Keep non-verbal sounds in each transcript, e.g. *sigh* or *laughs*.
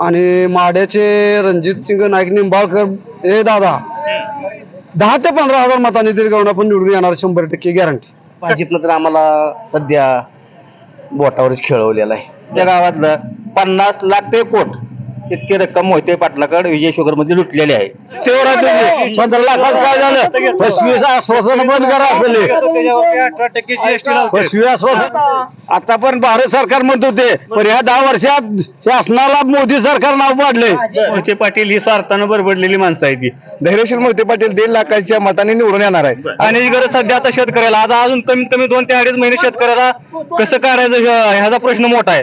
आणि माड्याचे रणजित सिंग नाईक निंबाळकर हे दादा. दहा ते पंधरा हजार मतांनी तरी करून आपण निवडून येणार शंभर टक्के गॅरंटी भाजपनं तर आम्हाला सध्या बोटावरच खेळवलेला आहे. त्या गावातलं पन्नास लाख ते कोट. इतकी रक्कम मोहिते पाटलाकडे विजय शुगरमध्ये लुटलेली आहे. तेवढा तुम्ही. पंधरा लाखात काय झालं? आश्वासन बंद करा असले. पशवी आश्वासन आता पण भारत सरकार म्हणत होते पण ह्या दहा वर्षात शासनाला मोदी सरकार नाव पाडले. मोहिते पाटील ही स्वार्थानं बरबडलेली माणसं आहे ती धैर्यशील मोहिते पाटील दीड लाखाच्या मताने निवडून येणार आहे आणि गरज सध्या आता शेतकऱ्याला. आता अजून कमीत कमी दोन ते अडीच महिने शेतकऱ्याला कसं काढायचं ह्या- ह्याचा प्रश्न मोठा आहे.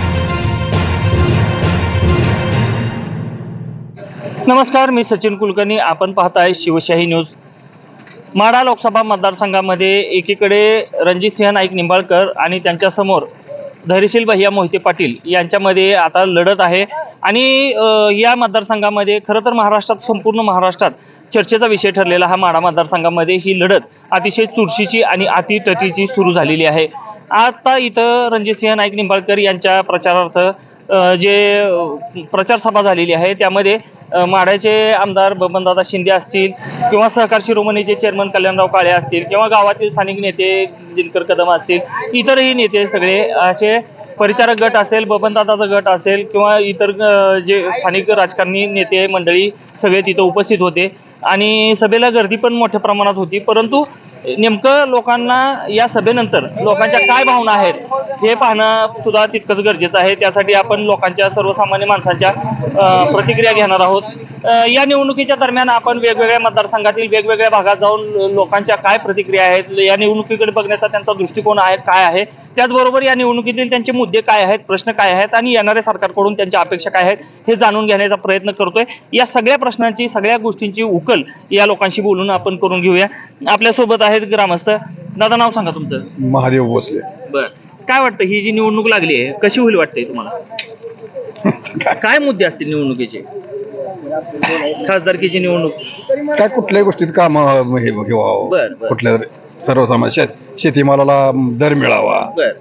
नमस्कार मी सचिन कुलकर्णी. आपण पाहताय शिवशाही न्यूज. माढा लोकसभा मतदारसंघामध्ये एकीकडे रणजितसिंह नाईक निंबाळकर आणि त्यांच्यासमोर धैर्यशील भैया मोहिते पाटील यांच्यामध्ये आता लढत आहे. आणि या मतदारसंघामध्ये खरं तर महाराष्ट्रात संपूर्ण महाराष्ट्रात चर्चेचा विषय ठरलेला हा माढा मतदारसंघामध्ये ही लढत अतिशय चुरशीची आणि अतितटीची सुरू झालेली आहे. आता इथं रणजितसिंह नाईक निंबाळकर यांच्या प्रचारार्थ जे प्रचारसभा झालेली आहे त्यामध्ये माढ्याचे आमदार बबनदादा शिंदे असतील किंवा सहकार शिरोमणीचे चेअरमन कल्याणराव काळे असतील किंवा गावातील स्थानिक नेते दिनकर कदम असतील इतरही नेते सगळे असे परिचारक गट असेल बबनदादाचा गट असेल किंवा इतर जे स्थानिक राजकारणी नेते मंडळी सगळे तिथं उपस्थित होते. आणि सभेला गर्दी पण मोठ्या प्रमाणात होती परंतु नेमकं लोकांना या सभेनंतर लोकांच्या काय भावना आहेत हे पाहणं सुद्धा तितकंच गरजेचं आहे. त्यासाठी आपण लोकांच्या सर्वसामान्य माणसांच्या प्रतिक्रिया घेणार आहोत. या निवडणुकीच्या दरम्यान आपण वेगवेगळ्या मतदारसंघातील वेगवेगळ्या भागात जाऊन लोकांच्या काय प्रतिक्रिया आहेत या निवडणुकीकडे बघण्याचा त्यांचा दृष्टिकोन आहे काय आहे? त्याचबरोबर या निवडणुकीतील त्यांचे मुद्दे काय आहेत प्रश्न काय आहेत आणि येणाऱ्या सरकारकडून त्यांच्या अपेक्षा काय आहेत हे जाणून घेण्याचा प्रयत्न करतोय. या सगळ्या प्रश्नांची सगळ्या गोष्टींची उकल या लोकांशी बोलून आपण करून घेऊया. आपल्यासोबत आहेत ग्रामस्थ. दादा नाव सांगा तुमचं. महादेव भोसले. बर. काय वाटतं ही जी निवडणूक लागली आहे कशी होईल वाटतंय तुम्हाला? *laughs* काय मुद्दे असतील निवडणुकीचे? खासदारकीची निवडणूक. काय कुठल्याही गोष्टीत काम हे व्हावं. कुठल्या सर्वसामान्य शेतीमालाला दर मिळावा. बर.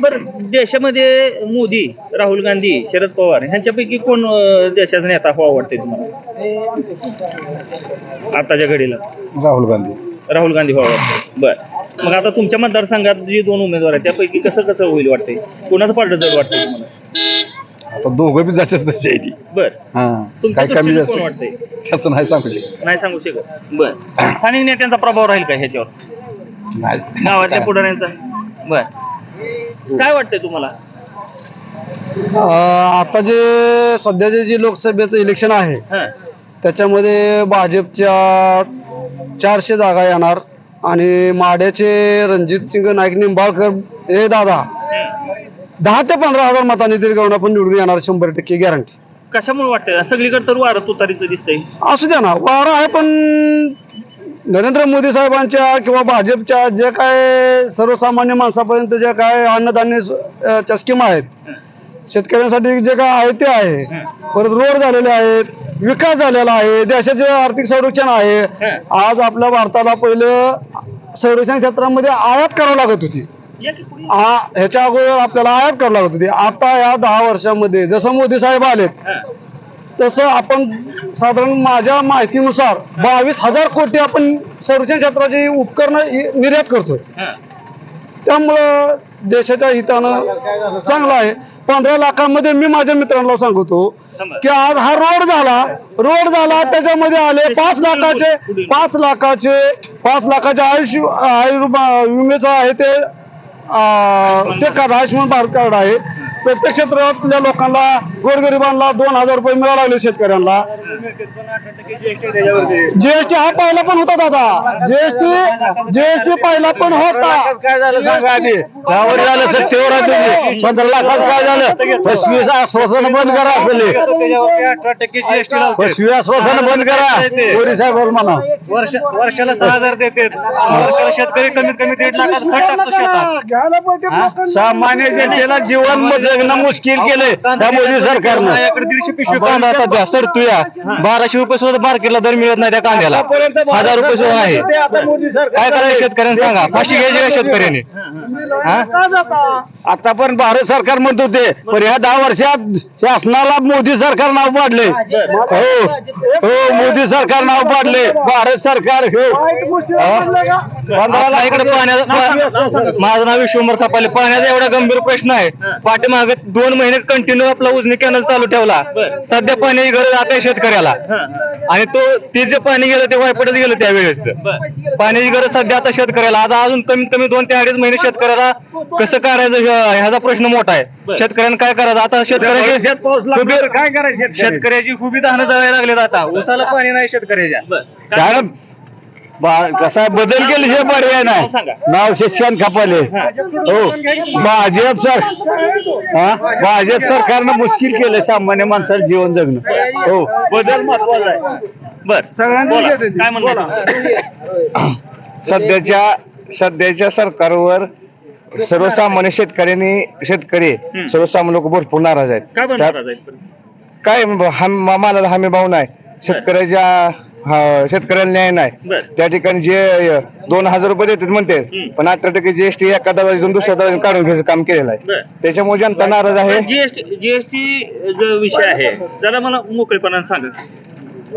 बर देशामध्ये मोदी राहुल गांधी शरद पवार ह्यांच्यापैकी कोण अं, देशाचा नेता व्हावा वाटतंय तुम्हाला? आताच्या घडीला. राहुल गांधी. राहुल गांधी व्हावं वाटतंय. बर. मग आता तुमच्या मतदारसंघात जे दोन उमेदवार आहेत त्यापैकी कसं कसं होईल वाटतंय? कोणाचं पार्ट जड वाटतंय तुम्हाला? आता दोघं बी तशी आहे ती बर. हा तुमच्या काय कमी दृष्टीने जास्त. वाटतंय? तसं नाही सांगू शकत. नाही सांगू शकत. बर. स्थानिक नेत्यांचा प्रभाव राहील का ह्याच्यावर? गावातल्या पुढाऱ्यांचा? बर. काय वाटतंय तुम्हाला? आता जे सध्याचे जे लोकसभेचं इलेक्शन आहे हा. त्याच्यामध्ये भाजपच्या चारशे जागा येणार आणि माड्याचे रणजित सिंग नाईक निंबाळकर हे दादा दहा ते पंधरा हजार मतांनी तरी गावून आपण निवडून येणार शंभर टक्के गॅरंटी कशामुळे वाटतंय? सगळीकडे तर वारं तुतारीचं दिसतंय. असू द्या ना वार आहे पण नरेंद्र मोदी साहेबांच्या किंवा भाजपच्या जे काय सर्वसामान्य माणसापर्यंत जे काय अन्नधान्य च्या स्कीम आहेत शेतकऱ्यांसाठी जे काय आहे ते आहे. परत रोड झालेले आहेत विकास झालेला आहे देशाचे आर्थिक संरक्षण आहे. आज आपल्या भारताला पहिलं संरक्षण क्षेत्रामध्ये आयात करावं लागत होती. ह्याच्या अगोदर आपल्याला आयात करावं लागत होती. आता या दहा वर्षामध्ये जसं मोदी साहेब आलेत तसं आपण साधारण माझ्या माहितीनुसार बावीस हजार कोटी आपण संरक्षण क्षेत्राची उपकरणं निर्यात करतोय. त्यामुळं देशाच्या हितानं चांगलं आहे. पंधरा लाखांमध्ये मी माझ्या मित्रांना सांगतो की आज हा रोड झाला रोड झाला त्याच्यामध्ये आले पाच लाखाचे पाच लाखाचे पाच लाखाचे आयुष्य आयु विमेचं आहे ते ते कार्ड आयुष्यमान भारत कार्ड आहे. प्रत्येक क्षेत्रातल्या लोकांना गोरगरिबांना दोन हजार रुपये मिळायला लागले शेतकऱ्यांना. जीएसटी हा पहिला पण होता दादा. जीएसटी जीएसटी पहिला पण होता काय झालं सांगा आधी गावावर झालं सत्तेवर आहे तुम्ही पंधरा लाखात काय झालं फसवीस आश्वासन बंद करा असले अठरा टक्के जीएसटी फसवी आश्वासन बंद करा मोदी साहेब बोल म्हणा वर्ष वर्षाला सहा हजार देते. वर्षाला शेतकरी कमीत कमी दीड लाखात टाकतो शेतात. सामान्य जनतेला जीवन जगणं मुश्किल केलंय. त्या मोदी सरकारनं. दीडशे पिशवी कांदा सध्या सरतोया बाराशे रुपये सुद्धा मार्केटला दर मिळत नाही त्या कांद्याला. हजार रुपये सुद्धा नाही. काय करायचं शेतकऱ्यांनी सांगा? फाशी घ्यायची का शेतकऱ्यांनी? आता पण भारत सरकार म्हणत होते पण ह्या दहा वर्षात शासनाला मोदी सरकार नाव पाडले हो हो मोदी सरकार नाव पाडले भारत सरकार हो. इकडे पाण्याचा माझं नाव विश्वंभर कपाले पाण्याचा एवढा गंभीर प्रश्न आहे. पाठीमागे दोन महिने कंटिन्यू आपला उजनी कॅनल चालू ठेवला. सध्या पाण्याची गरज आता शेतकऱ्याला. आणि तो ते जे पाणी गेलं ते वायपटच गेलं त्यावेळेस. पाण्याची गरज सध्या आता शेतकऱ्याला आता अजून कमीत कमी दोन ते अडीच महिने शेतकऱ्याला कसं काढायचं ह्या- ह्याचा प्रश्न मोठा आहे. शेतकऱ्यांनी काय करायचं? आता शेतकऱ्याची काय करायचं शेतकऱ्याची खुबी दहन जायला लागलेत आता. उसाला पाणी नाही शेतकऱ्याच्या. कसा बदल केल्याशिवाय पर्याय नाही. नाव शशिकांत खपाले. हो. भाजप सर हा? भाजप सरकारनं मुश्किल केलं सामान्य माणसाला जीवन जगणं. हो. बदल महत्त्वाचा आहे. बर. बोला. काय सध्याच्या सध्याच्या सरकारवर सर्वसामान्य शेतकऱ्यांनी शेतकरी सर्वसामान्य लोक भरपूर नाराज आहेत. काय त्यात म्हणणार काय हम- मालाला हमी भाव नाही शेतकऱ्याच्या हा, शेतकऱ्याला न्याय नाही बर. त्या ठिकाणी जे अ, दोन हजार रुपये देतात म्हणते हम्म. पण अठरा टक्के जीएसटी एका दरवाजेतून दुसऱ्या दरवाजे काढून घ्यायचं काम केलेलं आहे बर. त्याच्यामुळे जनता नाराज आहे जीएसटी जीएसटी जो विषय आहे जरा मला मोकळेपणाने सांगा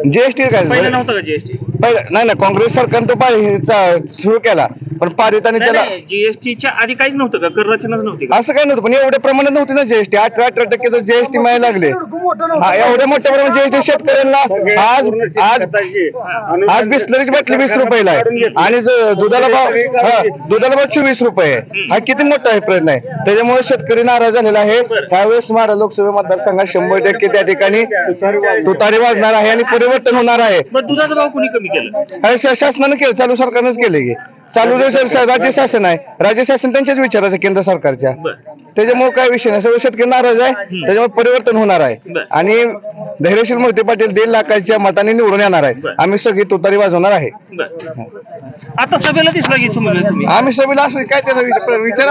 जीएसटी काय पहिला नव्हता का जीएसटी पहिलं नाही नाही काँग्रेस सरकारनं तो चा- सुरू केला पण पारित आणि त्याला जीएसटीच्या आधी काहीच नव्हतं का? कर रचनाच नव्हती का? असं काय नव्हतं पण एवढ्या प्रमाणात नव्हती ना जीएसटी अठरा अठरा टक्के तर जीएसटी मिळायला लागले. हा एवढ्या मोठ्या प्रमाणात जीएसटी शेतकऱ्यांना आज आज आज बिस्लरीची बाटली वीस रुपयाला आहे. आणि जो दुधाला भाव हा दुधाला भाव चोवीस रुपये आहे. हा किती मोठा आहे प्रश्न आहे. त्याच्यामुळे शेतकरी नाराज झालेला आहे. त्यावेळेस मारा लोकसभा मतदारसंघात शंभर टक्के त्या ठिकाणी तुतारी वाजणार आहे आणि परिवर्तन होणार आहे. पण दुधाचा भाव कुणी कमी सरकारने केलं शासनाने केलं चालू सरकारनेच केलं की चालू जे श- राज्य शासन आहे. राज्य शासन त्यांच्याच विचाराचं केंद्र सरकारच्या. त्याच्यामुळे काय विषय नाही. सगळं शेतकरी नाराज आहे. त्याच्यामुळे परिवर्तन होणार आहे. आणि धैर्यशील मोहिते पाटील दीड लाखाच्या मताने निवडून येणार आहे. आम्ही सगळी तुतारी वाजवणार आहे. आता सभेला दिसला की तुम्ही आम्ही सभेला असं काय त्याचा विचार विचार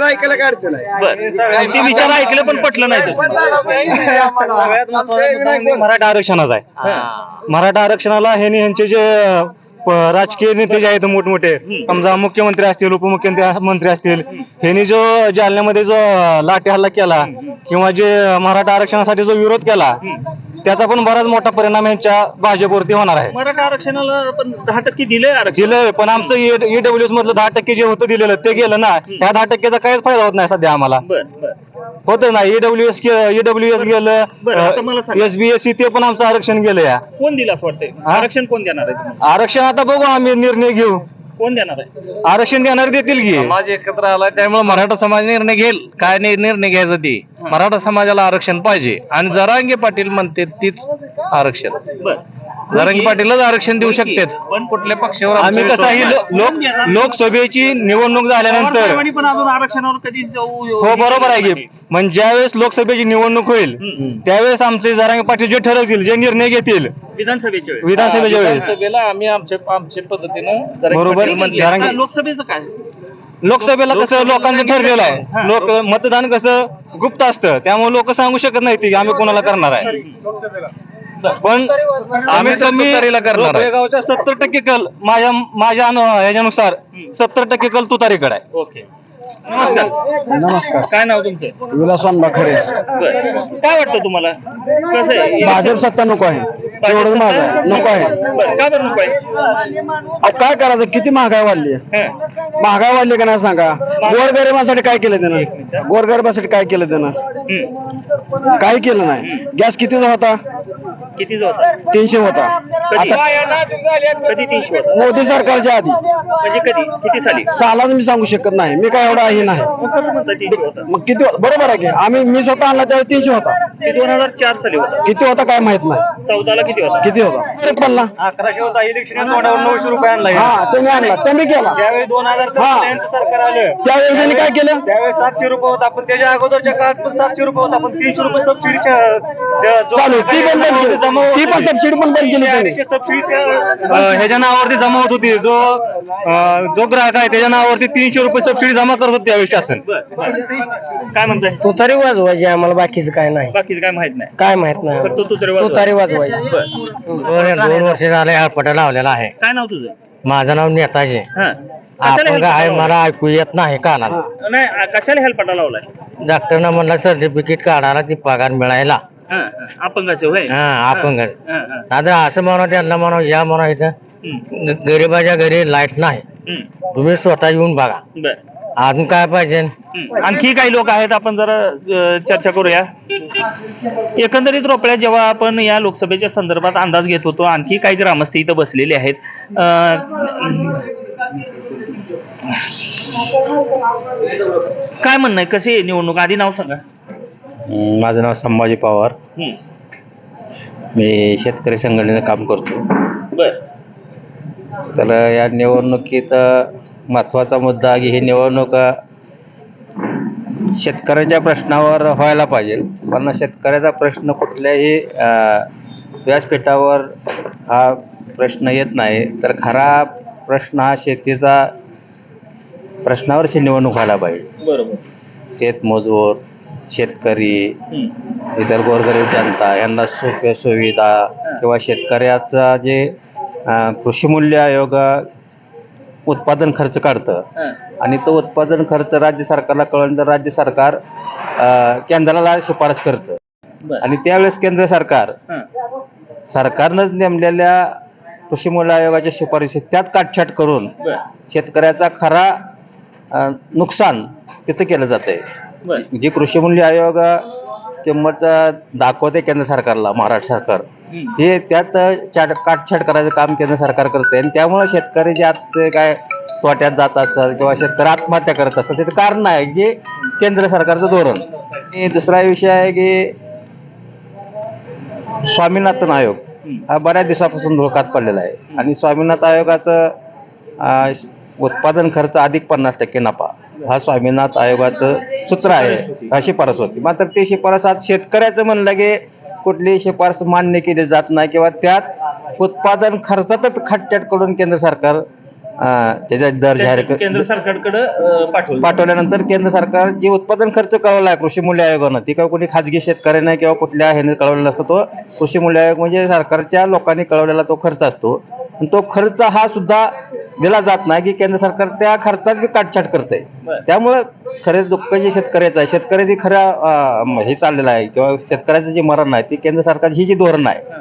काय? ऐकायला काय अडचण आहे? विचार ऐकले पण पटलं नाही म्हणजे मराठा आरक्षणाचा आहे. मराठा आरक्षणाला हे यांचे जे प- राजकीय नेते जे आहेत मोठमोठे समजा मुख्यमंत्री असतील उपमुख्यमंत्री मंत्री असतील ह्यांनी जो जालन्यामध्ये जो लाठी हल्ला केला किंवा जे मराठा आरक्षणासाठी जो विरोध केला त्याचा पण बराच मोठा परिणाम यांच्या भाजपवरती होणार आहे. मराठा आरक्षणाला पण दहा टक्के दिले आरक्षण. दिलंय पण आमचं ईडब्ल्यू एस मधलं दहा टक्के जे होतं दिलेलं ते गेलं ना ह्या दहा टक्क्याचा काहीच फायदा होत नाही सध्या आम्हाला. बर बर. होतं ना ईडब्ल्यू एस ईडब्ल्यू एस बरं, आता मला गेलं सांगा. एस बी एस सी ते पण आमचं आरक्षण गेलं या कोण दिलं असं वाटतंय? हा? आरक्षण कोण देणार आहे तुम्हाला? आरक्षण आता बघू आम्ही निर्णय घेऊ. कोण देणार आहे? आरक्षण देणार देतील की. समाज एकत्र आलाय त्यामुळे मराठा समाज निर्णय घेईल. काय नि- निर्णय घ्यायचा ते? मराठा समाजाला आरक्षण पाहिजे. आणि जरांगे पाटील म्हणते तीच आरक्षण. जरांगी पाटीलच आरक्षण देऊ शकतात. पण कुठल्या पक्षावर आम्ही कसं ही लोक लोकसभेची निवडणूक झाल्यानंतर पवारसाहेबांनी पण अजून आरक्षणावर कधी जाऊ हो बरोबर आहे की. पण ज्यावेळेस लोकसभेची निवडणूक होईल त्यावेळेस आमचे जरांगे पाटील जे ठरवतील जे निर्णय घेतील विधानसभेच्या विधानसभेच्या वेळेस. आम्ही आमच्या आमच्या पद्धतीनं बरोबर. लोकसभेचं काय? लोकसभेला कसं लोकांचं ठरलेलं. आहे? लोक मतदान कसं गुप्त असतं त्यामुळे लोक सांगू शकत नाही की आम्ही कोणाला करणार आहे. पण आम्ही तर कमी करणार सत्तर टक्के कल माझ्या माझ्या ह्याच्यानुसार सत्तर टक्के कल तुतारीकडे आहे. ओके. नमस्कार. नमस्कार काय नाव तुमचं? विलासवान बाखरे बरं. काय वाटतं तुम्हाला? कसं आहे? भाजप सत्ता नको आहे. तेवढंच माझं आहे. नको आहे. बरं, का बरं नको आहे? अहो, काय करायचं? किती महागाई वाढली आहे? हं. महागाई वाढली का नाही सांगा? गोरगरिबांसाठी काय केलं त्यानं? गोरगरिबासाठी काय केलं त्यानं? हं. काय केलं नाही. गॅस कितीचा होता? किती होता? तीनशे होता. कधी? कधी तीनशे होता मोदी सरकारच्या आधी. म्हणजे कधी? किती साली? सालाच मी सांगू शकत नाही. मी काय एवढा हे नाही. मग कसं म्हणता तीनशे होता मग किती बरोबर आहे की? आम्ही मी स्वतः आणला त्यावेळी तीनशे होता. ते दोन हजार चार साली होता. किती होता काय माहीत नाही. चौदाला किती होता? किती होता? त्रेपन्नला अकराशे होता इलेक्शन तोंडावर नऊशे रुपये आणला हा त्यांनी आणला. त्यांनी केला. त्यावेळी दोन हजार हा. सरकार आलं त्यावेळेस त्यांनी काय केलं? त्यावेळेस सातशे रुपये होता पण त्याच्या अगोदरच्या काळात पण सातशे रुपये होता पण तीनशे रुपये सबसिडीच्या चालू ती पण बंद केली. ती पण सबसिडी पण बंद केली त्यांनी. ह्याच्या नावावरती जमा होत होती. जो जो ग्राहक आहे त्याच्या नावावरती तीनशे रुपये सबसिडी जमा करत होती त्यावेळेस शासन. काय म्हणताय? तू तरी वाजवायची आम्हाला बाकीचं काय नाही. बाकीचं काय माहीत नाही. काय माहीत नाही फक्त तू तरी तू वाजव. तरी वाजवायची. बरं. दोन वर्ष झाले हळपटा लावलेला आहे. काय नाव तुझं? माझं नाव नेताजी. हा. कशाला अपंग help आहे लावलाय? मला ऐकू येत नाही कानाला. नाही आ- कशाला हेल्प पटा लावलाय? डॉक्टरनं म्हणलं सर्टिफिकेट काढायला ती पगार मिळायला. अपंगाचं होय? हा अपंग हा, हा. आता असं म्हणा त्यांना म्हणा या म्हणा इथं. हम्म, ग- गरिबाच्या घरी लाइट नाही. हम्म. तुम्ही स्वतः येऊन बघा. बर. अजून काय पाहिजे? हम्म. आणखी काही लोक आहेत आपण जरा अ, चर्चा करूया. एकंदरीत रोपड्या जेव्हा आपण या लोकसभेच्या संदर्भात अंदाज घेत होतो आणखी काही ग्रामस्थ इथं बसलेले आहेत. अ, काय म्हणणं आहे? कशी आहे निवडणूक? आधी नाव सांगा. माझं नाव संभाजी पवार. हम्म. मी शेतकरी संघटनेचं काम करतो. बर. तर या निवडणुकीत महत्त्वाचा मुद्दा की ही निवडणूक शेतकऱ्याच्या प्रश्नावर व्हायला पाहिजे. पण शेतकऱ्याचा प्रश्न कुठल्याही अ, व्यासपीठावर हा प्रश्न येत नाही. तर खरा प्रश्न हा शेतीचा प्रश्नावरची निवडणूक व्हायला पाहिजे. बरोबर. शेतमजूर शेतकरी. इतर गोरगरीब जनता यांना सोप्या सुविधा किंवा शेतकऱ्याचा जे कृषी मूल्य आयोग उत्पादन खर्च काढतं. आणि तो उत्पादन खर्च राज्य सरकारला कळल्यानंतर राज्य सरकार केंद्राला शिफारस करतं आणि त्यावेळेस केंद्र सरकार. सरकारनंच नेमलेल्या कृषी मूल्य आयोगाच्या शिफारशी त्यात काटछाट करून शेतकऱ्याचा खरा नुकसान तिथं केलं जातंय बर जे कृषी मूल्य आयोग किंमत दाखवते केंद्र सरकारला महाराष्ट्र सरकार. ते त्यात चाट काटछाट करायचं काम केंद्र सरकार करते आणि त्यामुळे शेतकरी जे आज ते काय तोट्यात जात असेल किंवा शेतकरी आत्महत्या करत असेल त्याचं कारण आहे की केंद्र सरकारचं धोरण. आणि दुसरा विषय आहे की स्वामीनाथन आयोग हा बऱ्याच दिवसापासून धोक्यात पडलेला आहे. आणि स्वामीनाथ आयोगाचं उत्पादन खर्च अधिक पन्नास टक्के नफा. हा स्वामीनाथ आयोगाचं सूत्र आहे हा शिफारस होती. मात्र ते शिफारस आज शेतकऱ्याचं म्हणलं की कुठलीही शिफारस मान्य केली जात नाही किंवा त्यात उत्पादन खर्चातच खट्ट्यात करून केंद्र सरकार त्याचा दर जाहीर कर- केंद्र सरकारकडे पाठवलं. पाठवल्यानंतर केंद्र सरकार जे उत्पादन खर्च कळवला आहे कृषी मूल्य आयोगानं ती काय कोणी खाजगी शेतकऱ्याने किंवा कुठल्या ह्याने कळवलेला असतो तो. कृषी मूल्य आयोग म्हणजे सरकारच्या लोकांनी कळवलेला तो खर्च असतो. आणि तो खर्च हा सुद्धा दिला जात नाही की केंद्र सरकार त्या खर्चात बी काटछाट करते बरं. त्यामुळं खरे दुःख जे शेतकऱ्याचं आहे शेतकऱ्याची खऱ्या अं, हे चाललेलं आहे किंवा शेतकऱ्याचं जे मरण आहे ते केंद्र सरकारची ही जी धोरण आहे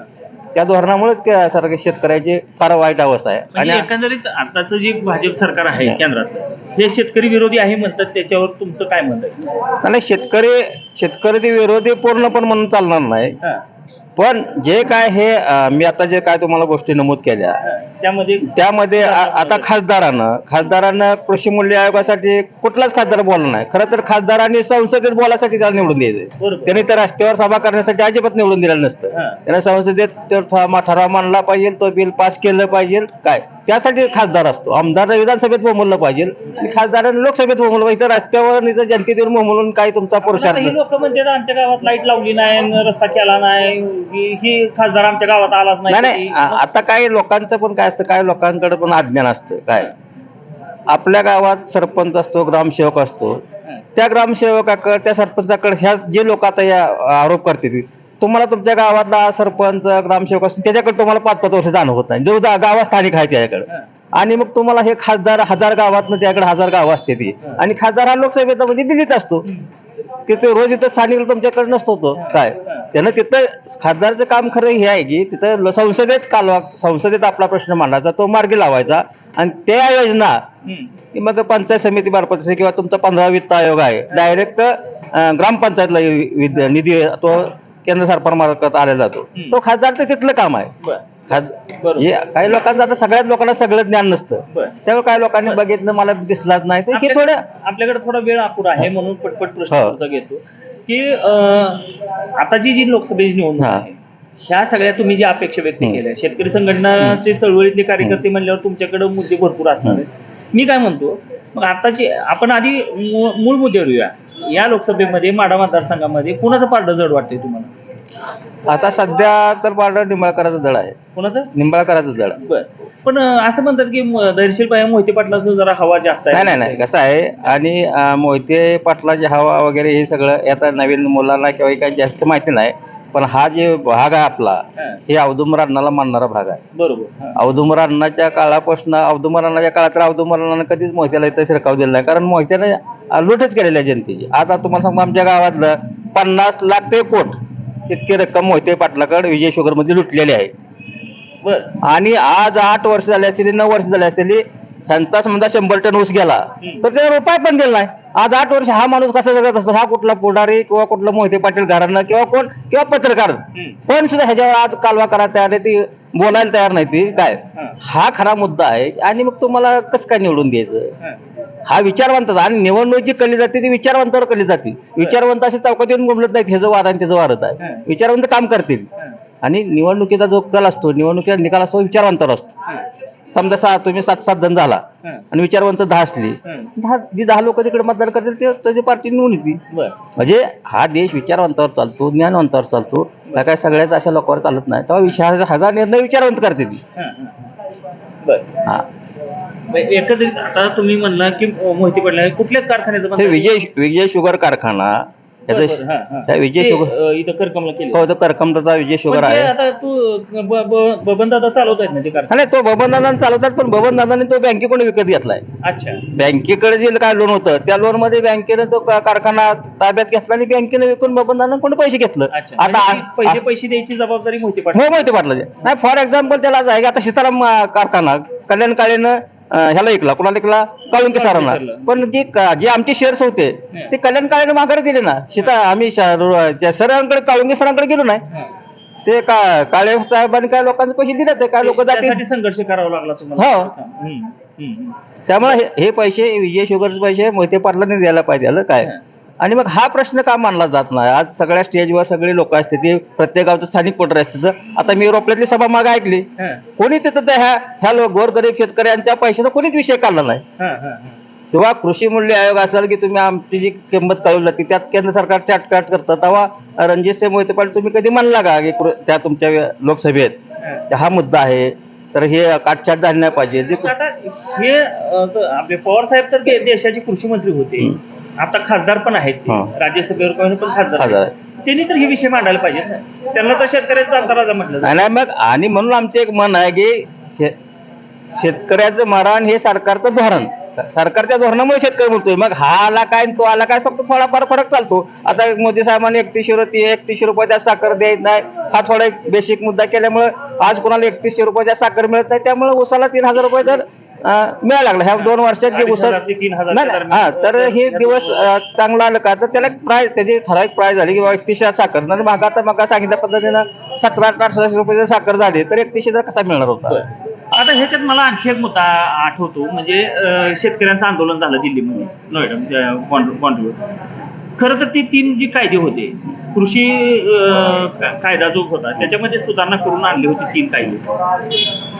त्या धोरणामुळेच सरकार शेतकऱ्याची फार वाईट अवस्था आहे. म्हणजे आणि एकंदरीत आताचं जे भाजप सरकार आहे केंद्रात हे शेतकरी विरोधी आहे म्हणतात त्याच्यावर तुमचं काय आहे? नाही शेतकरी शेतकरी ते विरोधी पूर्ण पण म्हणून चालणार नाही. हा, पण जे काय हे अं, मी आता जे काय तुम्हाला गोष्टी नमूद केल्या. त्यामध्ये त्यामध्ये आ- आता खासदारानं खासदारानं कृषी मूल्य आयोगासाठी कुठलाच खासदार बोलला नाही. खरं तर खासदारांनी संसदेत बोलायसाठी त्याला निवडून द्यायचं बरोबर. त्यांनी तर रस्त्यावर सभा करण्यासाठी अजिबात निवडून दिलेलं नसतं. हा. त्याने संसदेत तो ठराव ठराव मांडला पाहिजे तो बिल पास केलं पाहिजे काय? त्यासाठी खासदार असतो. आमदार विधानसभेत बोंबललं पाहिजे. आणि खासदारांनी लोकसभेत बोंबलं पाहिजे. रस्त्यावर इथं जनतेत येऊन बोंबलून काय तुमचा पुरुषार्थ? लोक म्हणतात आमच्या गावात लाइट लावली नाही रस्ता केला नाही. ही- ही खासदार आमच्या गावात आलाच नाही. नाही नाही आ- आता काही लोकांचं पण काय असतं काही लोकांकडे पण अज्ञान असतं काय? आपल्या गावात सरपंच असतो ग्रामसेवक असतो. त्या ग्रामसेवकाकडे त्या सरपंचाकडे ह्या जे लोक आता या आरोप करते तुम्हाला तुमच्या गावातला सरपंच ग्रामसेवक असतो त्याच्याकडे तुम्हाला पाच पाच वर्ष जाणं होत नाही. जो गावात स्थानिक आहे त्याच्याकडे. आणि मग तुम्हाला हे खासदार हजार गावात त्याकडे हजार गावं असते ती. आणि खासदार हा लोकसभेचा म्हणजे दिल्लीत असतो. तिथे रोज इथं स्थानिक तुमच्याकडे नसतो तो काय? त्यानं तिथं खासदारचं काम खरं हे आहे की तिथं ल- संसदेत कालवा संसदेत आपला प्रश्न मांडायचा तो मार्गी लावायचा. आणि त्या योजना की मग पंचायत समिती मार्फत असेल किंवा तुमचा पंधरा वित्त आयोग आहे डायरेक्ट ग्रामपंचायतला वि- निधी तो केंद्र सरकार मार्फत आला जातो. तो खासदारचं तिथलं काम आहे. बरं. जे काही लोकांचं आता सगळ्याच लोकांना सगळं ज्ञान नसतं. बरं. त्यामुळे काही लोकांनी बघितलं मला दिसलाच नाही. तर हे आपल्याकडे थोडं आपल्याकडे थोडा वेळ अपुरा आहे म्हणून पटपट प्रश्न हो. घेतो. की आताची जी लोकसभेची निवडणूक. आहे ह्या सगळ्या तुम्ही जी अपेक्षा व्यक्त. केल्या शेतकरी संघटनाचे चळवळीतले कार्यकर्ते म्हणल्यावर तुमच्याकडे मुद्दे भरपूर असणार आहेत. मी काय म्हणतो मग आताची आपण आधी मूळ मुद्द्यावर येऊया या लोकसभेमध्ये माडा मतदारसंघामध्ये कुणाचं पारडं जड वाटतंय तुम्हाला? आता सध्या तर पार्लर निंबाळकराचं जळ आहे. कुणाचं? निंबाळकराचं. बर. पण अं, असं म्हणतात की म- धैर्यशील पाया मोहिते पाटलाचं जरा हवा जास्त आहे. नाही नाही नाही. कसं आहे? आणि अं, मोहिते पाटलाची हवा वगैरे हे सगळं आता नवीन मुलांना किंवा काही जास्त माहिती नाही. पण हा जे भाग आहे आपला हा, हे औदुंबर अण्णाला मानणारा भाग आहे. बरोबर. हा. औदुंबर अण्णाच्या काळापासून औदुंबर अण्णाच्या काळात तर औदुंबर अण्णानं कधीच मोहित्याला इथं शिरकाव दिला नाही. कारण मोहित्याने लूटच केलेली आहे जनतेची. आता तुम्हाला सांगतो आमच्या गावातलं पन्नास लाख ते कोट. इतकी रक्कम मोहिते पाटलाकडे विजय शुगरमध्ये लुटलेली आहे. बर. आणि आज आठ वर्ष झाली असतील नऊ वर्ष झाली असतील ह्यांचा समजा शंभर टन ऊस गेला तर त्याला रुपये पण दिला नाही. आज आठ वर्ष हा माणूस कसा जगत असतो? हा कुठला पुढारी किंवा कुठला मोहिते पाटील घराणं किंवा कोण किंवा पत्रकार. कोण सुद्धा ह्याच्यावर आज कालवा करायला तयार नाही ती बोलायला तयार नाही ती. काय. हा. खरा मुद्दा आहे. आणि मग तुम्हाला कसं काय निवडून द्यायचं? हा. हा विचारवंत आणि निवडणूक जी कली जाते ती विचारवंतावर कली जाते विचारवंत असे चौकात येऊन बोलत नाहीत ह्याचं वार आणि त्याचं वारत आहे हा. विचारवंत काम करतील हा. आणि निवडणुकीचा जो कल असतो निवडणुकीचा निकाल असतो विचारवंतावर असतो हा. समजा सहा तुम्ही सात सात जण झाला हा. आणि विचारवंत दहा असली हा. दहा जी दहा लोक तिकडे मतदान करतील ते त्याची पार्टी निवडून येते म्हणजे हा देश विचारवंतावर चालतो ज्ञानवंतावर चालतो त्या काय सगळ्याच अशा लोकांवर चालत नाही तेव्हा विचार हजार निर्णय विचारवंत करते ती हा, हा. हा एकत्रित आता तुम्ही म्हणला की मोहिते पाटला कुठल्याच कारखान्याचं? विजय विजय शुगर कारखाना. बरं, याचं बरं, हा, विजय शुगर इथं करकमला केलं. हो तो करकमचा विजय शुगर आहे. आता तू ब- ब- बबन दादा चालवत आहेत ना ते कारखाना? नाही तो बबन दादा चालवतात पण बबन दादाने तो बँकेकडून विकत घेतलाय. अच्छा. बँकेकडे जे काय लोन होतं त्या लोनमध्ये बँकेने तो कारखाना ताब्यात घेतला आणि बँकेने विकून बबन दादाकडून पैसे घेतलं. आता म्हणजे पहिले पैसे द्यायची जबाबदारी मोहिते पाटील हो माहिती पाटलं. नाही फॉर एक्झाम्पल त्याला आहे की आता सीताराम कारखाना कल्याण काळेनं ह्याला विकला कुणाला विकला काळुंके सरांना सरांना. पण जे क- जे आमचे शेअर्स होते. ते कल्याण काळेनं माघारी दिले ना सीता आम्ही श- सरांकडे काळुंके सरांकडे गेलो नाही. ते का काळे साहेबांनी काय लोकांचे पैसे दिले ते काय लोक जातील त्यासाठी संघर्ष करावा लागला तुम्हाला हो. हम्म, हम्म, हम्म. त्यामुळे हे- हे पैसे विजय शुगरचे पैसे मोहिते पाटलांनी द्यायला पाहिजे आलं काय. आणि मग हा प्रश्न का मानला जात नाही? आज सगळ्या स्टेजवर सगळे लोक असते ते प्रत्येक गावचं स्थानिक पोटर असते. आता मी रोपल्यातली सभा मागे ऐकली. कोणी तिथं ह्या ह्या लोक गोरगरीब शेतकऱ्यांच्या पैशाचा कोणीच विषय काढला नाही. किंवा कृषी मूल्य आयोग असेल की तुम्ही आमची जी किंमत कळवली जाते त्यात केंद्र सरकार चाटकाट करतं. तेव्हा रणजित सिंह मोहिते पाटील तुम्ही कधी म्हणला का की त्या तुमच्या लोकसभेत? हा. मुद्दा आहे तर हे काटछाट झाली नाही पाहिजे. हे आपले पवार साहेब तर देशाचे कृषी मंत्री होते. आता खासदार पण आहेत ते. हा. राज्यसभेवर कोणी पण खासदार खासदार आहेत. त्यांनी तर हे विषय मांडायला पाहिजेत ना त्यांना तर शेतकऱ्याचा अंतराजा म्हटलं जातं. नाही नाही, मग आणि म्हणून आमचं एक मन आहे की शे- शेतकऱ्याचं मरण हे सरकारचं धोरण सरकारच्या धोरणामुळे शेतकरी म्हणतोय मग हा आला काय आणि तो आला काय फक्त थोडाफार फरक चालतो आता मोदी साहेबांनी एकतीसशे रुपये एकतीसशे रुपयाच्या साखर देत नाही हा थोडा एक बेसिक मुद्दा केल्यामुळे आज कोणाला एकतीसशे रुपयाच्या साखर मिळत नाही त्यामुळे उसाला तीन हजार रुपये तर मिळायला लागला. ह्या दोन वर्षात जे अडीच उसा हजार ते तीन हजारच्या नाही हा तर हे दिवस चांगला आलं का? तर त्याला एक प्राईज त्याची ठराविक प्राईज झाली किंवा एकतीसशे साखर. आणि मग आता मग सांगितल्या पद्धतीनं सतरा अठराशे रुपये साखर झाली. तर एकतीसशे जर कसा मिळणार होता. आता ह्याच्यात मला आणखी एक मुद्दा आठवतो. म्हणजे शेतकऱ्यांचं आंदोलन झालं दिल्लीमध्ये. नोएडा बॉन्ड्रीवर खरं तर ते तीन जी कायदे होते कृषी कायदा जो होता त्याच्यामध्ये सुधारणा करून आणली होती तीन कायदे.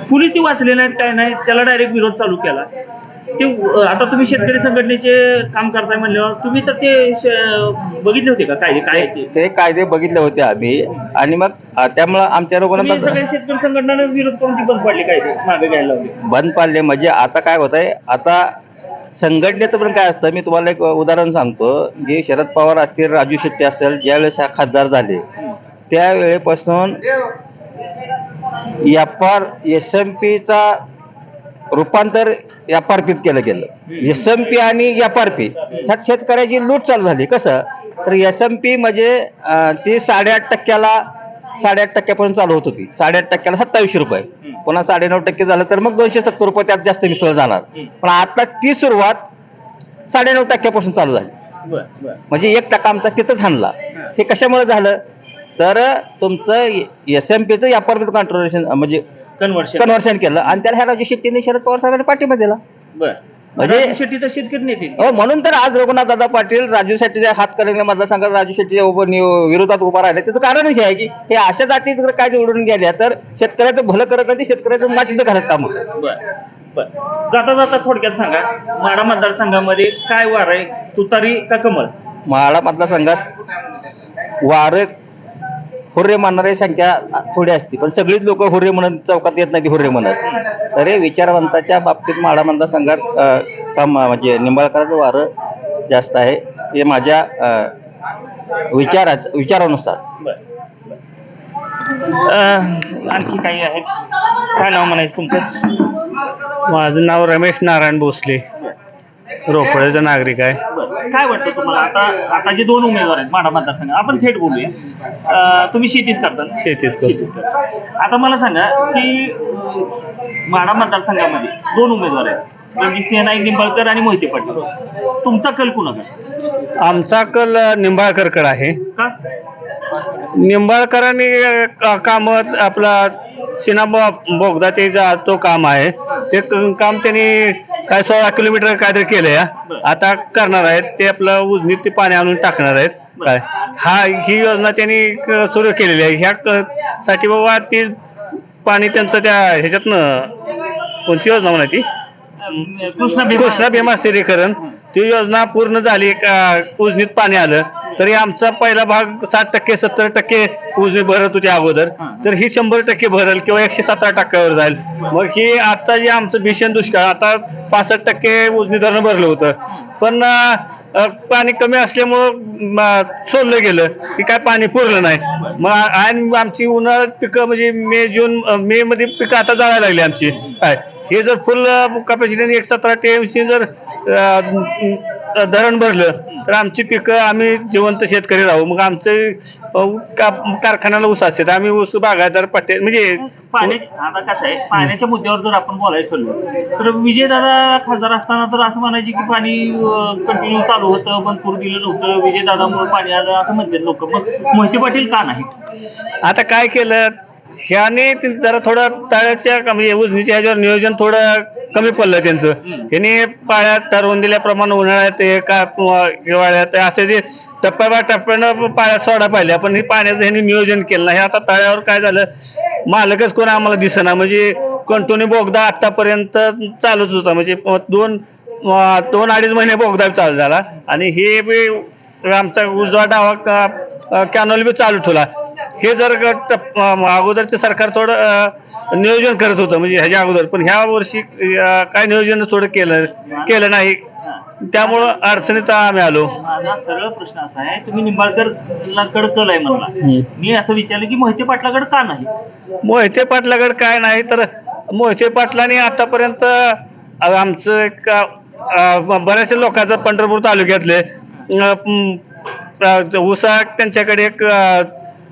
पोलीस ती वाचले नाहीत काय नाही त्याला डायरेक्ट विरोध चालू केला. ते आता तुम्ही शेतकरी संघटनेचे काम करताय म्हणल्यावर तुम्ही तर ते बघितले होते का कायदे काय ते? कायदे बघितले होते आम्ही. आणि मग त्यामुळं आमच्या लोकांना सगळे शेतकरी संघटनाने विरोध करून ती बंद पाडली कायदे मागे घ्यायला बंद पाडले. म्हणजे आता काय होत आहे आता संघटनेचं पण काय असतं मी तुम्हाला एक उदाहरण सांगतो. जे शरद पवार असतील राजू शेट्टी असेल ज्यावेळेस हा खासदार झाले त्यावेळेपासून व्यापार एस एम पीचा रूपांतर व्यापारपीत केलं गेलं. एस एम पी आणि व्यापारपी आर पी ह्यात शेतकऱ्याची लूट चालू झाली. कसं? तर एस एम पी म्हणजे ती साडेआठ टक्क्याला साडेआठ टक्क्यापर्यंत चालू होत होती. साडेआठ टक्क्याला सत्तावीसशे रुपये. पुन्हा साडेनऊ टक्के झालं तर मग दोनशे सत्तर रुपये त्यात जास्त मिसळ जाणार. पण आता ती सुरुवात साडेनऊ टक्क्यापासून चालू झाली. म्हणजे एक टक्का आमचा तिथंच हाणला. हे. कशामुळे झालं? तर तुमचं एस एम पीचं अपार्टमेंट कॉन्ट्रोलेशन म्हणजे कन्व्हर्शन केलं. आणि त्याला ह्या राजू शेट्टीने शरद पवार साहेबांना पाठिंबा दिला. म्हणजे- शेट्टी तर शेतकरी नेते. हो म्हणून तर आज रघुनाथ दादा पाटील राजू शेट्टीच्या हातकणंगले मतदारसंघात राजू शेट्टीच्या उभं विरोधात उभा राहिले. त्याचं कारणच हे आहे की हे अशा जाती जर काय निवडून गेल्या तर शेतकऱ्याचं भलं करत नाही ते शेतकऱ्याचं मातीचं घालत काम होतं. बर बर. जाता जाता थोडक्यात सांगा माडा मतदारसंघामध्ये काय वार आहे? तुतारी का कमळ? माळा मतदारसंघात वार हुर्रे मानणारी संख्या थोडी असते. पण सगळीच लोक हुर्रे म्हणत चौकात येत नाही हुर्रे म्हणत तरी विचारवंताच्या बाबतीत मतदारसंघात अं, काम म्हणजे निंबाळकरांचं वारं जास्त आहे. हे माझ्या विचारा विचारानुसार. आणखी काही आहेत? काय नाव म्हणायचं तुमचं? माझं नाव रमेश नारायण भोसले. रोकड्याचा नागरिक आहे. बरं. काय वाटतं तुम्हाला? आता आता जे दोन उमेदवार आहेत माडा मतदारसंघ आपण थेट बोलूया. अं, तुम्ही शेतीच करता. ना? शेतीच करतो. आता मला सांगा की अं, माडा मतदारसंघामध्ये दोन उमेदवार आहेत. रणजित सिंह नाईक निंबाळकर आणि मोहिते पाटील. तुमचा कल कुणाकडे आमचा कल निंबाळकरकडे आहे. का? निंबाळकरांनी काम आपला सिना बोगदा ते जा- तो काम आहे. ते क- काम त्यांनी काय सोळा किलोमीटर काहीतरी केलंय हा. आता करणार आहेत. ते आपलं उजनीत ते पाणी आणून टाकणार आहेत. काय? हा ही योजना त्यांनी क- सुरू केलेली आहे. ह्या क- साठी बाबा ते पाणी त्यांचं त्या ह्याच्यातनं कोणती योजना म्हणायची? अं, कृष्णा भीमा. कृष्णा भीमा स्थिरीकरण ती योजना पूर्ण झाली का उजनीत पाणी आलं तरी आमचा पहिला भाग साठ टक्के सत्तर टक्के उजनी भरत होती अगोदर. तर ही शंभर टक्के भरल किंवा एकशे सतरा टक्क्यावर जाईल. मग ही आता जे आमचं भीषण दुष्काळ आता पासष्ट टक्के उजनी धरण भरलं होतं. पण पाणी कमी असल्यामुळं सोडलं गेलं की काय पाणी पुरलं नाही. मग आणि आमची उन्हाळ्यात पिकं म्हणजे मे जून मे मध्ये पिकं आता जायला लागली आमची. काय? हे जर फुल कॅपॅसिटीने एक सतरा टीएमसी जर अं, धरण भरलं तर आमची पिकं आम्ही जिवंत शेतकरी राहू. मग आमचं का- कारखान्याला ऊस असते तर आम्ही ऊस बागायतदार पट्टे म्हणजे पाण्याचे आता कसं आहे पाण्याच्या मुद्द्यावर जर आपण बोलायचं ठरलो तर विजयदादा खासदार असताना तर असं म्हणायचे की पाणी कंटिन्यू चालू होतं पण पूर दिलं नव्हतं विजयदादामुळे पाणी आलं असं म्हणतात लोक. मग मोहिते पाटील का नाही आता काय केलं? ह्याने ते जरा थोडं तळ्याच्या म्हणजे उजनीच्या ह्याच्यावर नियोजन थोडं कमी पडलं त्यांचं. त्यांनी पाळ्यात ठरवून दिल्याप्रमाणे उन्हाळ्यात ते का हिवाळ्यात असे जे टप्प्या बा टप्प्यानं पाळ्यात सोडा पाहिल्या पण हे पाण्याचं ह्यांनी नियोजन केलं नाही. हे आता तळ्यावर काय झालं? मालकच कोण आम्हाला दिसेना. म्हणजे कंटोनी बोगदा आतापर्यंत चालूच होता. म्हणजे दोन दोन अडीच महिने बोगदा चालू झाला. आणि हे बी आमचा उजवा डावा कॅनॉल बी चालू ठेवला. हे जर अगोदरचं सरकार थोडं नियोजन करत होतं म्हणजे ह्याच्या अगोदर पण ह्या वर्षी काय नियोजन थोडं केलं केलं नाही. त्यामुळं अडचणीत आम्ही आलो. माझा सरळ प्रश्न असा आहे तुम्ही निंबाळकर कल आहे म्हणला मी असं विचारलं की मोहिते पाटलाकडे का नाही? मोहिते पाटलाकडे काय नाही तर मोहिते पाटलांनी आतापर्यंत आमचं एक बऱ्याचशा लोकांचं पंढरपूर तालुक्यातले अं, म, अं, उसा त्यांच्याकडे एक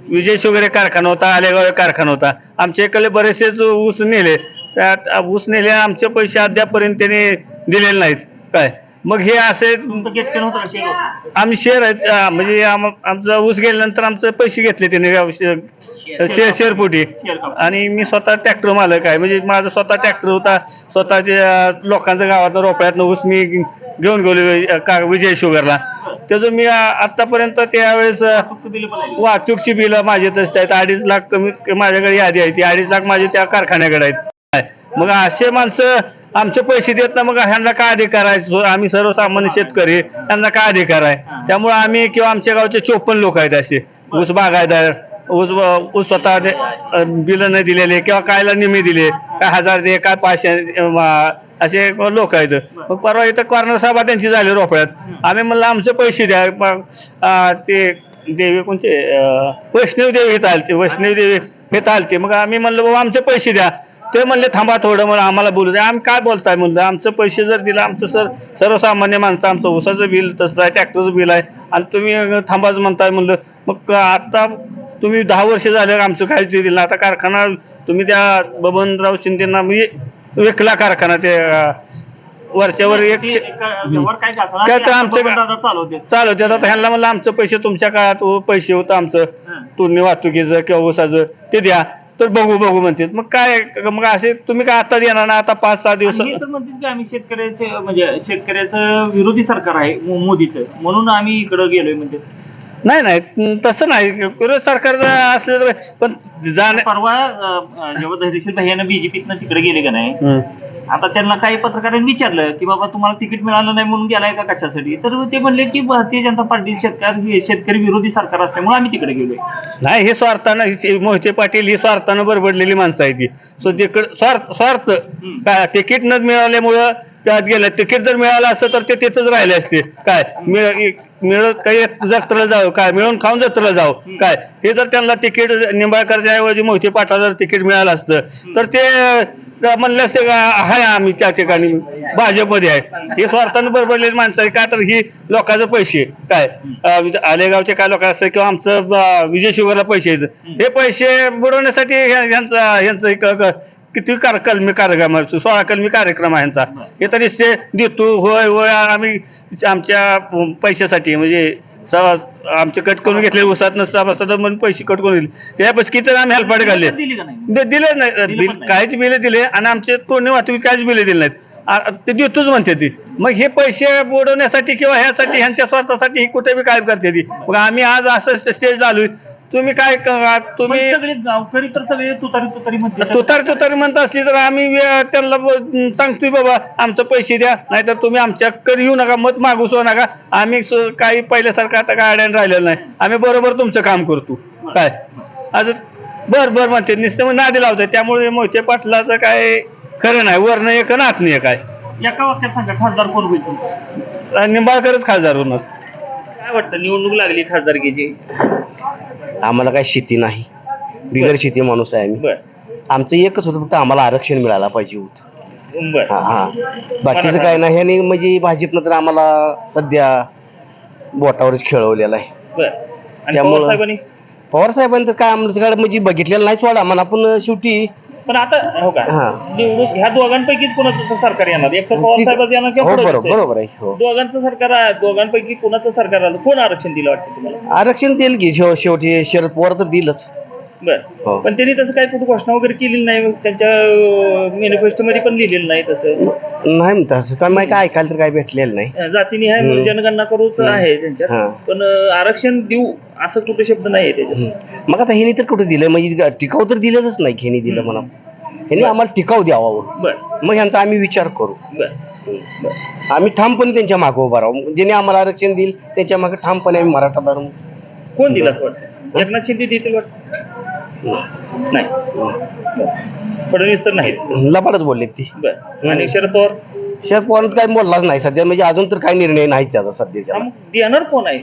विजय शुगरे कारखाना होता आलेगाव कारखाना होता. आमच्या इकडे बरेचसेच ऊस नेले त्यात ऊस नेले आमचे पैसे अद्यापपर्यंत त्यांनी दिलेले नाहीत. काय? मग हे असे आम्ही शेअर आहेत म्हणजे आम- आमचा ऊस गेल्यानंतर आमचे पैसे घेतले त्यांनी शेअर शेअरपोटी. आणि मी स्वतः ट्रॅक्टर मालक आहे म्हणजे माझा स्वतः ट्रॅक्टर होता स्वतःच्या लोकांच्या गावात रोपड्यातनं ऊस मी घेऊन गेलो का विजय शुगरला त्याचं मी आतापर्यंत त्यावेळेस वाहतूकची बिलं माझे तसे आहेत. अडीच लाख कमीत कमी माझ्याकडे यादी आहे ती. अडीच लाख माझे त्या कारखान्याकडे आहेत. मग असे माणसं आमचे पैसे देत ना मग ह्यांना काय अधिकार आहे? आम्ही सर्वसामान्य शेतकरी यांना काय अधिकार आहे? त्यामुळे आम्ही किंवा आमच्या गावचे चोपन्न लोक आहेत असे. ऊस बागायदार ऊस ऊस स्वतः बिलं नाही दिलेले किंवा कायला निमी दिले. काय हजार दे काय पाचशे असे लोक आहेत. मग परवा इथं कॉर्नर सभा त्यांची झाली रोपळ्यात आम्ही म्हणलं आमचे पैसे द्या. मग ते देवी कोणते वैष्णव वैष्णवी देवी इथं आलते. वैष्णव देवी इथं आलते. मग आम्ही म्हणलं बाबा आमचे पैसे द्या. ते म्हणले थांबा थोडं म्हणून आम्हाला बोलू द्या. आम्ही काय बोलताय म्हणलं आमचं पैसे जर दिलं आमचं सर सर्वसामान्य माणसं आमचं ऊसाचं बिल तसं आहे ट्रॅक्टरचं बिल आहे आणि तुम्ही थांबाच म्हणताय म्हणलं मग आता तुम्ही दहा वर्ष झाले आमचं काहीच दिलं आता कारखाना तुम्ही त्या बबनराव शिंदेना म्हणजे विकला कारखाना ते वरच्यावर एक काय तर आमचं- चालवते आता ह्यांना म्हणलं आमचं पैसे तुमच्या काळात हो, पैसे होतं आमचं. तुरणी वाहतुकीचं किंवा ऊसाचं ते द्या. तर बघू बघू म्हणतात. मग काय मग असे तुम्ही काय आता देणार ना आता पाच सहा दिवस की आम्ही शेतकऱ्याचे म्हणजे शेतकऱ्याचं विरोधी सरकार आहे मोदीचं. म्हणून आम्ही इकडं गेलोय म्हणजे नाही नाही तसं नाही. विरोध सरकार असलं तर पण जाणे परवा अं, जेव्हा धैर्यशील भैयानं बीजेपीतनं तिकडे गेले का नाही. आता त्यांना काही पत्रकारांनी विचारलं की बाबा तुम्हाला तिकीट मिळालं नाही म्हणून गेलाय का कशासाठी? तर ते म्हणले की भारतीय जनता पार्टी शेतकरी शेतकरी विरोधी सरकार असल्यामुळे आम्ही तिकडे गेलोय. नाही हे स्वार्थानं हे मोहिते पाटील ही स्वार्थानं बरबडलेली माणसं आहे ती सो तिकड स्वार्थ स्वार्थ. काय तिकीट न मिळाल्यामुळं त्यात गेलं. तिकीट जर मिळालं असतं तर ते तिथंच राहिले असते. काय? मिळ- मिळत काही जत्रेला जाऊ काय मिळून खाऊन जत्रेला जाऊ काय हे जर त्यांना तिकीट निंबाळकरच्या ऐवजी मोहिते पाटला जर तिकीट मिळालं असतं तर ते म्हणले असते का आहे आम्ही त्या ठिकाणी भाजपमध्ये आहे. हे स्वार्थानं बरबडलेली माणसं आहे का तर ही लोकांचे पैसे काय आलेगावचे काय लोक असतात किंवा आमचं विजय शुगरला पैसे. हे पैसे बुडवण्यासाठी ह्या- ह्यांचा क- किती कार कलमी कार्यक्रम आहे? सोळा कलमी कार्यक्रम आहे ह्यांचा हे तरी ते देतो होय होय आम्ही आमच्या पैशासाठी म्हणजे आमचे कट करून घेतले उसात सभासद म्हणून पैसे कट करून दिले. त्यापासून किती आम्ही हेल्पाट घालले? दिली नाही? बिल. काहीच बिले दिले आणि आमचे तोंडी वाहतूक काहीच बिले दिले नाहीत. ते देतोच म्हणते ती. मग हे पैसे बुडवण्यासाठी किंवा ह्यासाठी ह्यांच्या स्वार्थासाठी ही कुठे बी काय करते ती. मग आम्ही आज असं स्टेज आलोय तुम्ही काय क- तुम्ही पण सगळे गावकरी तर सगळे तुतारी तुतारी म्हणते तुतारी तुतारी म्हणत असली तर आम्ही त्यांना सांगतोय बाबा आमचं पैसे द्या नाहीतर तुम्ही आमच्याकडे येऊ नका मत मागू नका. आम्ही काही पहिल्यासारखं आता काय अड्यान राहिलेलं नाही. आम्ही बरोबर तुमचं काम करतो. काय? आज बर बर म्हणते. नुसतं मग नादी लावतंय. त्यामुळे मोहिते पाटलाचं काय खरं नाही. वरनं एक आतनं एक आहे. एका वाक्यात सांगा खासदार कोण होईल निंबाळकरच खासदार होणार. काय वाटतं? निवडणूक लागली खासदारकीची. आम्हाला काय शेती नाही. बिगर शेती माणूस आहे आम्ही. बर. आमचं एकच होतं फक्त आम्हाला आरक्षण मिळायला पाहिजे होतं. बर. हा हा. बाकीचं काय नाही. आणि म्हणजे भाजपनं तर आम्हाला सध्या बोटावरच खेळवलेलं आहे. बर. आणि त्यामुळं- पवार साहेबांनी? पवार साहेबांनी तर काय आमच्याकडे म्हणजे बघितलेलं नाही सोडा म्हणा पण शेवटी पण आता हो का? हा. निवडणूक ह्या दोघांपैकीच कोणाचं सरकार येणार? एक तर पवार साहेबांचं येणार किंवा हो फडणवीस बरोबर आहे. बरोबर आहे हो. दोघांचं सरकार आहे, दोघांपैकी कोणाचं सरकार आलं? कोण आरक्षण दिलं वाटतं तुम्हाला? आरक्षण देईल की शेव- शेवटी शरद पवार तर दिलच. बर. हो. पण त्यांनी तसं काही कुठं घोषणा वगैरे केलेली नाही मग त्यांच्या मॅनिफेस्टो मध्ये पण लिहिलेलं नाही तसं. नाही म्हणता असं काय माहिती काय ऐकायला तर काय भेटलेलं नाही. जातीने आहे हम्म. जनगणना करूच आहे त्यांच्यात. हा. पण अं, आरक्षण देऊ असं कुठे शब्द नाही आहे त्याच्यात. हम्म. मग आता ह्यानी तर कुठं दिलं? म्हणजे टिकाव तर दिलेलंच नाही ह्यानी दिलं म्हणा. ह्यानी आम्हाला टिकाव द्यावा. बर. मग ह्यांचा आम्ही विचार करू. बर. आम्ही ठामपणे त्यांच्या मागे उभा राहू. ज्याने आम्हाला आरक्षण देईल त्यांच्या मागे ठामपणे आम्ही मराठा धरून कोण दिला असं वाटतं एकनाथ शिंदे देतील वाटतं? नाही बरं. फडणवीस तर नाहीत. लपाडच बोलले ती. बर. आणि शरद पवार? शरद पवार काही बोललाच नाही सध्या. म्हणजे अजून तर काही निर्णय नाही त्याचा सध्याच्या हा, मग देणार कोण आहे?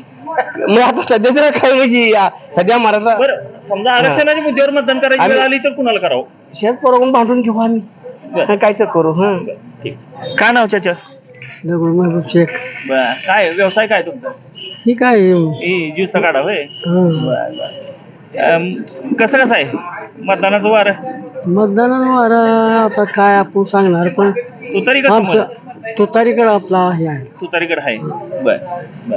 मग आता सध्या तर काय म्हणजे सध्या मराठा बरं समजा आरक्षणाच्या मुद्द्यावर मतदान करायची वेळ आम्ही- आली तर कुणाला करावं? शरद पवार भांडून घेऊ आम्ही. बरं. हा, काय तर करू हा. ठीक. काय नाव चाचा? शेख बर काय व्यवसाय काय तुमचा? ठीक आहे ए ज्यूसचा काढा होय? बर, बर. अम, कसं कसं आहे? मतदानाचं वार? मतदानाला वारा आता काय आपण सांगणार पण कसं आमचं तुतारीकडे आपला हे आहे. तुतारीकडे आहे. बर बर.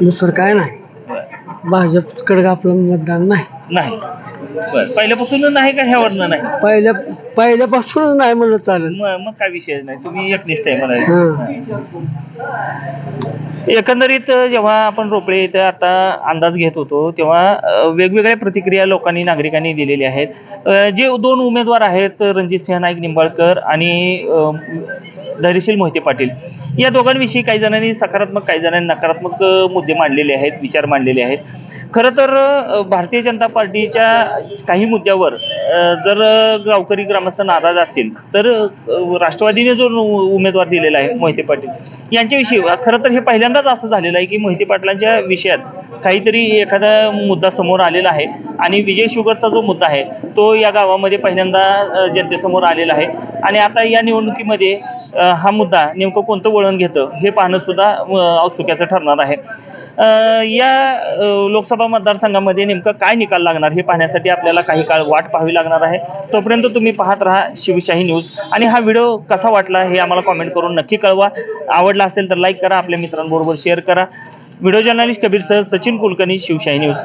दुसरं काय नाही. बर. भाजपकडे आपलं मतदान नाही. नाही. बर. पहिल्यापासून नाही का ह्यावरनं नाही? पहिल्या पहिल्यापासूनच नाही म्हणलं चालेल. मग मग काय विषय नाही. तुम्ही एकनिष्ठ आहे मला हां. एकंदरीत जेव्हा आपण रोपळे इथं आता अंदाज घेत होतो तेव्हा अ, वेगवेगळ्या प्रतिक्रिया लोकांनी नागरिकांनी दिलेल्या आहेत. अ, जे दोन उमेदवार आहेत रणजित सिंह नाईक निंबाळकर आणि अ, धैर्यशील मोहिते पाटील. या दोघांविषयी काही जणांनी सकारात्मक काही जणांनी नकारात्मक मुद्दे मांडलेले आहेत विचार मांडलेले आहेत. खरं तर भारतीय जनता पार्टीच्या काही मुद्द्यावर जर गावकरी ग्रामस्थ नाराज असतील तर राष्ट्रवादीने जो उमेदवार दिलेला आहे मोहिते पाटील यांच्याविषयी खरं तर हे पहिल्यांदाच असं झालेलं आहे की मोहिते पाटलांच्या विषयात काहीतरी एखादा मुद्दा समोर आलेला आहे आणि विजय शुगरचा जो मुद्दा आहे तो या गावामध्ये पहिल्यांदा जनतेसमोर आलेला आहे. आणि आता या निवडणुकीमध्ये हा मुद्दा नेमकं कोणतं वळण घेतं हे पाहणं सुद्धा औत्सुक्याचं ठरणार आहे. या लोकसभा मतदारसंघामध्ये नेमकं काय निकाल लागणार हे पाहण्यासाठी आपल्याला काही काळ वाट पाहावी लागणार आहे. तोपर्यंत तुम्ही पाहत राहा शिवशाही न्यूज. आणि हा व्हिडिओ कसा वाटला हे आम्हाला कॉमेंट करून नक्की कळवा. आवडला असेल तर लाईक करा आपल्या मित्रांबरोबर शेअर करा. व्हिडिओ जर्नलिस्ट कबीरसह सचिन कुलकर्णी शिवशाही न्यूज.